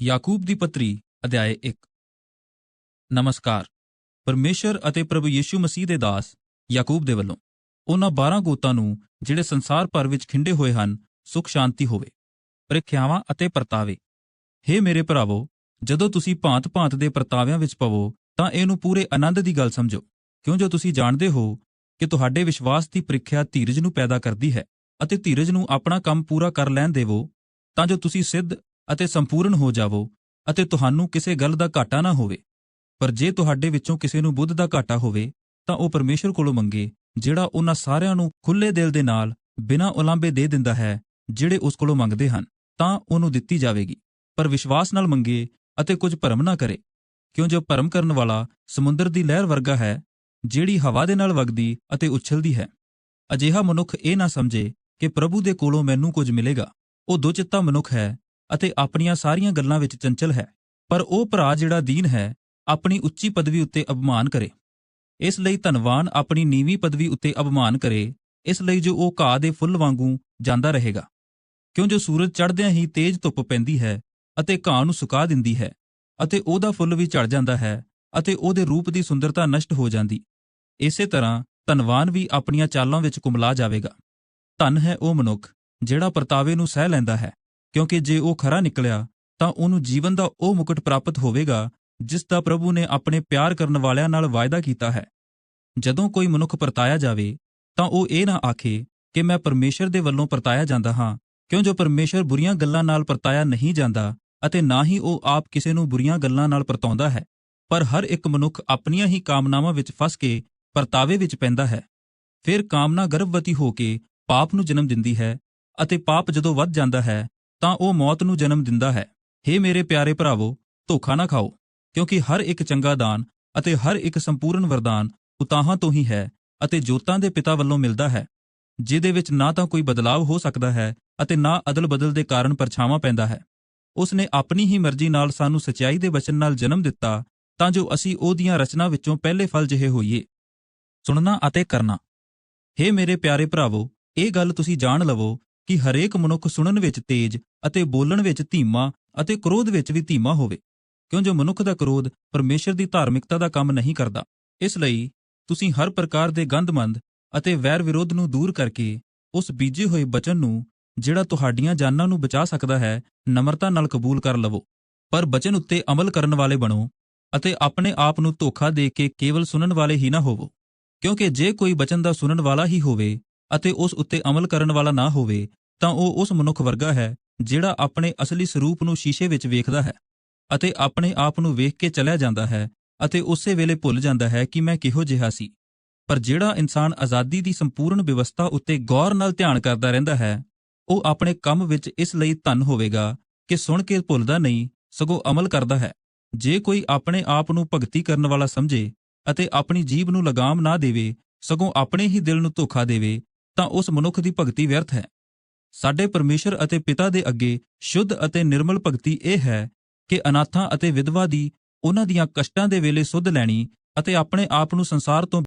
ਯਾਕੂਬ ਦੀ ਪੱਤਰੀ, ਅਧਿਆਇ 1 ਨਮਸਕਾਰ। ਪਰਮੇਸ਼ਰ ਅਤੇ ਪ੍ਰਭੂ ਯੀਸ਼ੂ ਮਸੀਹ ਦੇ ਦਾਸ, ਯਾਕੂਬ ਦੇ ਵੱਲੋਂ। ਉਹਨਾਂ 12 ਗੋਤਾਂ ਨੂੰ, ਜਿਹੜੇ ਸੰਸਾਰ ਭਰ ਵਿੱਚ ਖਿੰਡੇ ਹੋਏ ਹਨ, ਸੁਖ, ਸ਼ਾਂਤੀ ਹੋਵੇ। ਪ੍ਰੀਖਿਆਵਾਂ ਅਤੇ ਪਰਤਾਵੇ। ਹੇ ਮੇਰੇ ਭਰਾਵੋ, ਜਦੋਂ ਤੁਸੀਂ ਭਾਂਤ-ਭਾਂਤ ਦੇ ਪਰਤਾਵਿਆਂ ਵਿੱਚ ਪਵੋ, ਤਾਂ ਇਹਨੂੰ ਪੂਰੇ ਆਨੰਦ ਦੀ ਗੱਲ ਸਮਝੋ। ਕਿਉਂ ਜੋ ਤੁਸੀਂ ਜਾਣਦੇ ਹੋ ਕਿ ਤੁਹਾਡੇ ਵਿਸ਼ਵਾਸ ਦੀ ਪ੍ਰੀਖਿਆ ਧੀਰਜ ਨੂੰ ਪੈਦਾ ਕਰਦੀ ਹੈ ਅਤੇ ਧੀਰਜ ਨੂੰ ਆਪਣਾ ਕੰਮ ਪੂਰਾ ਕਰ ਲੈਣ ਦੇਵੋ, ਤਾਂ ਜੋ ਤੁਸੀਂ ਸਿੱਧ ਅਤੇ ਸੰਪੂਰਨ ਹੋ ਜਾਵੋ ਅਤੇ ਤੁਹਾਨੂੰ ਕਿਸੇ ਗੱਲ ਦਾ ਘਾਟਾ ਨਾ ਹੋਵੇ। ਪਰ ਜੇ ਤੁਹਾਡੇ ਵਿੱਚੋਂ ਕਿਸੇ ਨੂੰ ਬੁੱਧ ਦਾ ਘਾਟਾ ਹੋਵੇ, ਤਾਂ ਉਹ ਪਰਮੇਸ਼ਰ ਕੋਲੋਂ ਮੰਗੇ, ਜਿਹੜਾ ਉਹਨਾਂ ਸਾਰਿਆਂ ਨੂੰ ਖੁੱਲੇ ਦਿਲ ਦੇ ਨਾਲ ਬਿਨਾਂ ਉਲਾਂਭੇ ਦੇ ਦਿੰਦਾ ਹੈ, ਜਿਹੜੇ ਉਸ ਕੋਲੋਂ ਮੰਗਦੇ ਹਨ, ਤਾਂ ਉਹਨੂੰ ਦਿੱਤੀ ਜਾਵੇਗੀ। ਪਰ ਵਿਸ਼ਵਾਸ ਨਾਲ ਮੰਗੇ ਅਤੇ ਕੁਝ ਭਰਮ ਨਾ ਕਰੇ। ਕਿਉਂ ਜੋ ਭਰਮ ਕਰਨ ਵਾਲਾ ਸਮੁੰਦਰ ਦੀ ਲਹਿਰ ਵਰਗਾ ਹੈ, ਜਿਹੜੀ ਹਵਾ ਦੇ ਨਾਲ ਵਗਦੀ ਅਤੇ ਉਛਲਦੀ ਹੈ। ਅਜਿਹਾ ਮਨੁੱਖ ਇਹ ਨਾ ਸਮਝੇ ਕਿ ਪ੍ਰਭੂ ਦੇ ਕੋਲੋਂ ਮੈਨੂੰ ਕੁਝ ਮਿਲੇਗਾ। ਉਹ ਦੁਚਿੱਤਾ ਮਨੁੱਖ ਹੈ ਅਤੇ ਆਪਣੀਆਂ ਸਾਰੀਆਂ ਗੱਲਾਂ ਵਿੱਚ ਚੰਚਲ ਹੈ, ਪਰ ਉਹ ਭਰਾ ਜਿਹੜਾ ਦੀਨ ਹੈ, ਆਪਣੀ ਉੱਚੀ ਪਦਵੀ ਉੱਤੇ ਅਪਮਾਨ ਕਰੇ। ਇਸ ਲਈ ਧਨਵਾਨ ਆਪਣੀ ਨੀਵੀਂ ਪਦਵੀ ਉੱਤੇ ਅਪਮਾਨ ਕਰੇ, ਇਸ ਲਈ ਜੋ ਉਹ ਘਾਹ ਦੇ ਫੁੱਲ ਵਾਂਗੂ ਜਾਂਦਾ ਰਹੇਗਾ। ਕਿਉਂ ਜੋ ਸੂਰਜ ਚੜ੍ਹਦਿਆਂ ਹੀ ਤੇਜ਼ ਧੁੱਪ ਪੈਂਦੀ ਹੈ ਅਤੇ ਘਾਹ ਨੂੰ ਸੁਕਾ ਦਿੰਦੀ ਹੈ, ਅਤੇ ਉਹਦਾ ਫੁੱਲ ਵੀ ਝੜ ਜਾਂਦਾ ਹੈ ਅਤੇ ਉਹਦੇ ਰੂਪ ਦੀ ਸੁੰਦਰਤਾ ਨਸ਼ਟ ਹੋ ਜਾਂਦੀ। ਇਸੇ ਤਰ੍ਹਾਂ ਧਨਵਾਨ ਵੀ ਆਪਣੀਆਂ ਚਾਲਾਂ ਵਿੱਚ ਕੁਮਲਾ ਜਾਵੇਗਾ। ਧਨ ਹੈ ਉਹ ਮਨੁੱਖ, ਜਿਹੜਾ ਪਰਤਾਵੇ ਨੂੰ ਸਹਿ ਲੈਂਦਾ ਹੈ। ਕਿਉਂਕਿ ਜੇ ਉਹ ਖਰਾ ਨਿਕਲਿਆ, ਤਾਂ ਉਹਨੂੰ ਜੀਵਨ ਦਾ ਉਹ ਮੁਕਟ ਪ੍ਰਾਪਤ ਹੋਵੇਗਾ, ਜਿਸ ਦਾ ਪ੍ਰਭੂ ਨੇ ਆਪਣੇ ਪਿਆਰ ਕਰਨ ਵਾਲਿਆਂ ਨਾਲ ਵਾਅਦਾ ਕੀਤਾ ਹੈ। ਜਦੋਂ ਕੋਈ ਮਨੁੱਖ ਪਰਤਾਇਆ ਜਾਵੇ, ਤਾਂ ਉਹ ਇਹ ਨਾ ਆਖੇ ਕਿ ਮੈਂ ਪਰਮੇਸ਼ਰ ਦੇ ਵੱਲੋਂ ਪਰਤਾਇਆ ਜਾਂਦਾ ਹਾਂ, ਕਿਉਂ ਜੋ ਪਰਮੇਸ਼ਰ ਬੁਰੀਆਂ ਗੱਲਾਂ ਨਾਲ ਪਰਤਾਇਆ ਨਹੀਂ ਜਾਂਦਾ ਅਤੇ ਨਾ ਹੀ ਉਹ ਆਪ ਕਿਸੇ ਨੂੰ ਬੁਰੀਆਂ ਗੱਲਾਂ ਨਾਲ ਪਰਤਾਉਂਦਾ ਹੈ, ਪਰ ਹਰ ਇੱਕ ਮਨੁੱਖ ਆਪਣੀਆਂ ਹੀ ਕਾਮਨਾਵਾਂ ਵਿੱਚ ਫਸ ਕੇ ਪਰਤਾਵੇ ਵਿੱਚ ਪੈਂਦਾ ਹੈ। ਫਿਰ ਕਾਮਨਾ ਗਰਭਵਤੀ ਹੋ ਕੇ ਪਾਪ ਨੂੰ ਜਨਮ ਦਿੰਦੀ ਹੈ ਅਤੇ ਪਾਪ ਜਦੋਂ ਵੱਧ ਜਾਂਦਾ ਹੈ ਤਾਂ ਉਹ ਮੌਤ ਨੂੰ ਜਨਮ ਦਿੰਦਾ ਹੈ। ਹੇ ਮੇਰੇ ਪਿਆਰੇ ਭਰਾਵੋ, ਧੋਖਾ ਨਾ ਖਾਓ, ਕਿਉਂਕਿ ਹਰ ਇੱਕ ਚੰਗਾ ਦਾਨ ਅਤੇ ਹਰ ਇੱਕ ਸੰਪੂਰਨ ਵਰਦਾਨ ਉਤਾਹਾਂ ਤੋਂ ਹੀ ਹੈ ਅਤੇ ਜੋਤਾਂ ਦੇ ਪਿਤਾ ਵੱਲੋਂ ਮਿਲਦਾ ਹੈ। ਜਿਹਦੇ ਵਿੱਚ ਨਾ ਤਾਂ ਕੋਈ ਬਦਲਾਵ ਹੋ ਸਕਦਾ ਹੈ ਅਤੇ ਨਾ ਅਦਲ-ਬਦਲ ਦੇ ਕਾਰਨ ਪਰਛਾਵਾਂ ਪੈਂਦਾ ਹੈ। ਉਸ ਨੇ ਆਪਣੀ ਹੀ ਮਰਜ਼ੀ ਨਾਲ ਸਾਨੂੰ ਸਚਾਈ ਦੇ ਵਚਨ ਨਾਲ ਜਨਮ ਦਿੱਤਾ, ਤਾਂ ਜੋ ਅਸੀਂ ਉਹਦੀਆਂ ਰਚਨਾ ਵਿੱਚੋਂ ਪਹਿਲੇ ਫਲ ਜਿਹੇ ਹੋਈਏ। ਸੁਣਨਾ ਅਤੇ ਕਰਨਾ। ਹੇ ਮੇਰੇ ਪਿਆਰੇ ਭਰਾਵੋ, ਇਹ ਗੱਲ ਤੁਸੀਂ ਜਾਣ ਲਵੋ ਕਿ ਹਰੇਕ ਮਨੁੱਖ ਸੁਣਨ ਵਿੱਚ ਤੇਜ਼ ਅਤੇ ਬੋਲਣ ਵਿੱਚ ਧੀਮਾ ਅਤੇ ਕ੍ਰੋਧ ਵਿੱਚ ਵੀ ਧੀਮਾ ਹੋਵੇ। ਕਿਉਂ ਜੋ ਮਨੁੱਖ ਦਾ ਕ੍ਰੋਧ ਪਰਮੇਸ਼ਰ ਦੀ ਧਾਰਮਿਕਤਾ ਦਾ ਕੰਮ ਨਹੀਂ ਕਰਦਾ, ਇਸ ਲਈ ਤੁਸੀਂ ਹਰ ਪ੍ਰਕਾਰ ਦੇ ਗੰਧਮੰਦ ਅਤੇ ਵੈਰ ਵਿਰੋਧ ਨੂੰ ਦੂਰ ਕਰਕੇ ਉਸ ਬੀਜੇ ਹੋਏ ਬਚਨ ਨੂੰ, ਜਿਹੜਾ ਤੁਹਾਡੀਆਂ ਜਾਨਾਂ ਨੂੰ ਬਚਾ ਸਕਦਾ ਹੈ, ਨਮਰਤਾ ਨਾਲ ਕਬੂਲ ਕਰ ਲਵੋ। ਪਰ ਬਚਨ ਉੱਤੇ ਅਮਲ ਕਰਨ ਵਾਲੇ ਬਣੋ ਅਤੇ ਆਪਣੇ ਆਪ ਨੂੰ ਧੋਖਾ ਦੇ ਕੇ ਕੇਵਲ ਸੁਣਨ ਵਾਲੇ ਹੀ ਨਾ ਹੋਵੋ। ਕਿਉਂਕਿ ਜੇ ਕੋਈ ਬਚਨ ਦਾ ਸੁਣਨ ਵਾਲਾ ਹੀ ਹੋਵੇ ਅਤੇ ਉਸ ਉੱਤੇ ਅਮਲ ਕਰਨ ਵਾਲਾ ਨਾ ਹੋਵੇ, ਤਾਂ ਉਹ ਉਸ ਮਨੁੱਖ ਵਰਗਾ ਹੈ, ਜਿਹੜਾ ਆਪਣੇ ਅਸਲੀ ਸਰੂਪ ਨੂੰ ਸ਼ੀਸ਼ੇ ਵਿੱਚ ਵੇਖਦਾ ਹੈ ਅਤੇ ਆਪਣੇ ਆਪ ਨੂੰ ਵੇਖ ਕੇ ਚਲਿਆ ਜਾਂਦਾ ਹੈ ਅਤੇ ਉਸੇ ਵੇਲੇ ਭੁੱਲ ਜਾਂਦਾ ਹੈ ਕਿ ਮੈਂ ਕਿਹੋ ਜਿਹਾ ਸੀ। ਪਰ ਜਿਹੜਾ ਇਨਸਾਨ ਆਜ਼ਾਦੀ ਦੀ ਸੰਪੂਰਨ ਵਿਵਸਥਾ ਉੱਤੇ ਗੌਰ ਨਾਲ ਧਿਆਨ ਕਰਦਾ ਰਹਿੰਦਾ ਹੈ, ਉਹ ਆਪਣੇ ਕੰਮ ਵਿੱਚ ਇਸ ਲਈ ਧਨ ਹੋਵੇਗਾ ਕਿ ਸੁਣ ਕੇ ਭੁੱਲਦਾ ਨਹੀਂ, ਸਗੋਂ ਅਮਲ ਕਰਦਾ ਹੈ। ਜੇ ਕੋਈ ਆਪਣੇ ਆਪ ਨੂੰ ਭਗਤੀ ਕਰਨ ਵਾਲਾ ਸਮਝੇ ਅਤੇ ਆਪਣੀ ਜੀਬ ਨੂੰ ਲਗਾਮ ਨਾ ਦੇਵੇ, ਸਗੋਂ ਆਪਣੇ ਹੀ ਦਿਲ ਨੂੰ ਧੋਖਾ ਦੇਵੇ ਤਾਂ ਉਸ ਮਨੁੱਖ ਦੀ ਭਗਤੀ ਵਿਅਰਥ ਹੈ। ਸਾਡੇ ਪਰਮੇਸ਼ਰ ਅਤੇ ਪਿਤਾ ਦੇ ਅੱਗੇ ਸ਼ੁੱਧ ਅਤੇ ਨਿਰਮਲ ਭਗਤੀ ਇਹ ਹੈ ਕਿ ਅਨਾਥਾਂ ਅਤੇ ਵਿਧਵਾ ਦੀ ਉਹਨਾਂ ਦੀਆਂ ਕਸ਼ਟਾਂ ਦੇ ਵੇਲੇ ਸੁੱਧ ਲੈਣੀ ਅਤੇ ਆਪਣੇ ਆਪ ਨੂੰ ਸੰਸਾਰ ਤੋਂ